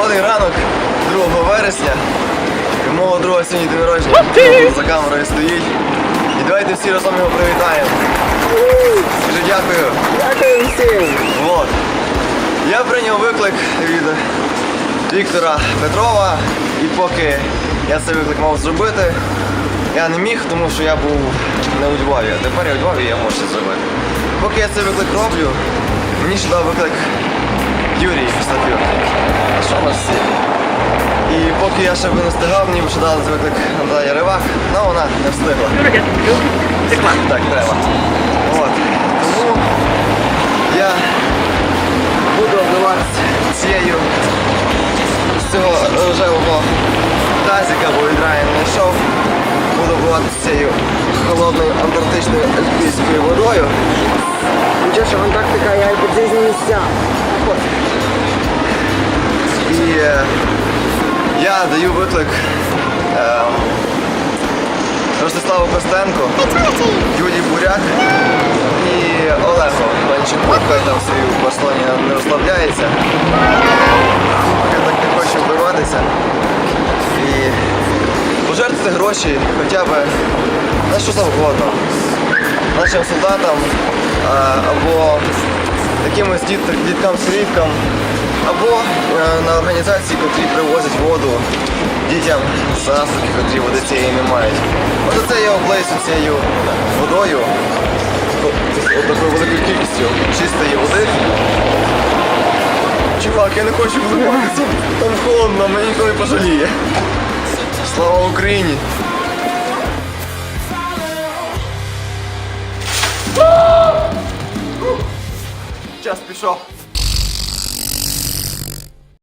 Холодний ранок 2 вересня. І мого друга сьогодні день народження. За камерою стоїть. І давайте всі разом його привітаємо. Дуже дякую. Дякую всім. Вот. Я прийняв виклик від Віктора Петрова, і поки я цей виклик мав зробити, я не міг, тому що я був не у Львові. А тепер я у Львові я можу це зробити. Поки я цей виклик роблю, мені ще дав виклик поки я ще би не встигав, мені ще дали виклик Наталія Ривак, але вона не встигла. Так, треба. От. Тому я буду обливатися цією з цього рожевого тазика, бо від Райан знайшов. Буду обливатися цією холодною антарктичною альпійською водою. Нічого, що Антарктика я і під різні місця. Я даю виклик е, Ростиславу Костенко, Юлії Буряк і Олегу Панчуку, хай там собі в Барселоні не розслабляється. Я так не хочу вбиватися. І пожертвувати гроші хоча б на що завгодно. Нашим солдатам а, або якимось діткам-сиріткам, або е, на організації, які привозять воду дітям з Африки, котрі води цієї не мають. От це я облейся цією водою, от такою великою кількістю чистої води. Чувак, я не хочу вливатися, там холодно, мені ніхто не пожаліє. Слава Україні! Час пішов.